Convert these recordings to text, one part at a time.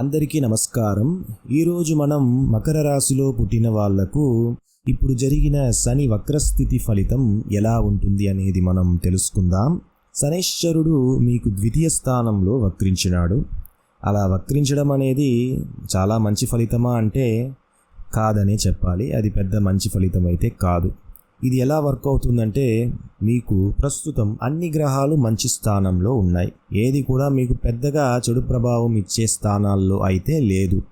అందరికీ నమస్కారం. ఈరోజు మనం మకర రాశిలో పుట్టిన వాళ్ళకు ఇప్పుడు జరిగిన శని వక్రస్థితి ఫలితం ఎలా ఉంటుంది అనేది మనం తెలుసుకుందాం. శనేశ్వరుడు మీకు ద్వితీయ స్థానంలో వక్రించినాడు. అలా వక్రించడం అనేది చాలా మంచి ఫలితమా అంటే కాదనే చెప్పాలి. అది పెద్ద మంచి ఫలితం అయితే కాదు. ఇది ఎలా వర్క్ అవుతుందంటే మీకు ప్రస్తుతం అన్ని గ్రహాలు మంచి స్థానంలో ఉన్నాయి. ఏది కూడా మీకు పెద్దగా చెడు ప్రభావం ఇచ్చే స్థానాల్లో అయితే లేదు.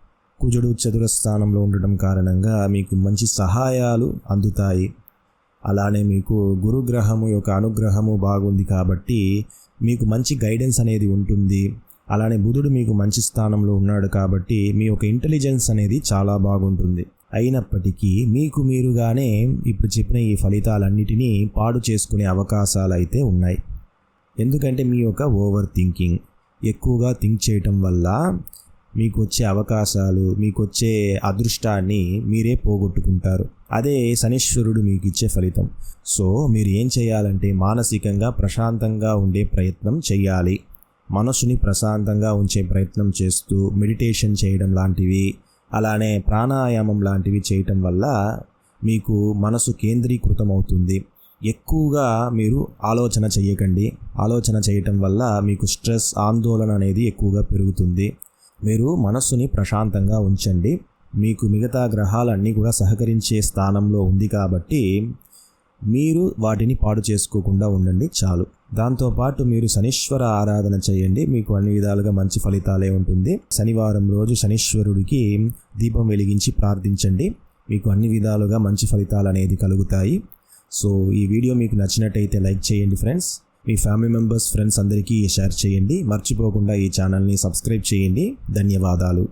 కుజుడు చతుర స్థానంలో ఉండటం కారణంగా మీకు మంచి సహాయాలు అందుతాయి. అలానే మీకు గురుగ్రహము యొక్క అనుగ్రహము బాగుంది కాబట్టి మీకు మంచి గైడెన్స్ అనేది ఉంటుంది. అలానే బుధుడు మీకు మంచి స్థానంలో ఉన్నాడు కాబట్టి మీ యొక్క ఇంటెలిజెన్స్ అనేది చాలా బాగుంటుంది. అయినప్పటికీ మీకు మీరుగానే ఇప్పుడు చెప్పిన ఈ ఫలితాలన్నిటినీ పాడు చేసుకునే అవకాశాలు అయితే ఉన్నాయి. ఎందుకంటే మీ యొక్క ఓవర్ థింకింగ్ ఎక్కువగా థింక్ చేయటం వల్ల మీకు వచ్చే అవకాశాలు మీకు వచ్చే అదృష్టాన్ని మీరే పోగొట్టుకుంటారు. అదే శనీశ్వరుడు మీకు ఇచ్చే ఫలితం. సో మీరు ఏం చేయాలంటే మానసికంగా ప్రశాంతంగా ఉండే ప్రయత్నం చేయాలి మనసుని ప్రశాంతంగా ఉంచే ప్రయత్నం చేస్తూ మెడిటేషన్ చేయడం లాంటివి అలానే ప్రాణాయామం లాంటివి చేయటం వల్ల మీకు మనసు కేంద్రీకృతం అవుతుంది ఎక్కువగా మీరు ఆలోచన చేయకండి ఆలోచన చేయటం వల్ల మీకు స్ట్రెస్ ఆందోళన అనేది ఎక్కువగా పెరుగుతుంది. మీరు మనస్సుని ప్రశాంతంగా ఉంచండి. మీకు మిగతా గ్రహాలన్నీ కూడా సహకరించే స్థానంలో ఉంది కాబట్టి మీరు వాటిని పాడు చేసుకోకుండా ఉండండి చాలు. దాంతోపాటు మీరు శనీశ్వర ఆరాధన చేయండి మీకు అన్ని విధాలుగా మంచి ఫలితాలే ఉంటుంది. శనివారం రోజు శనీశ్వరుడికి దీపం వెలిగించి ప్రార్థించండి మీకు అన్ని విధాలుగా మంచి ఫలితాలు అనేది కలుగుతాయి. సో ఈ వీడియో మీకు నచ్చినట్టయితే లైక్ చేయండి ఫ్రెండ్స్. మీ ఫ్యామిలీ మెంబర్స్ ఫ్రెండ్స్ అందరికీ షేర్ చేయండి. మర్చిపోకుండా ఈ ఛానల్ని సబ్స్క్రైబ్ చేయండి. ధన్యవాదాలు.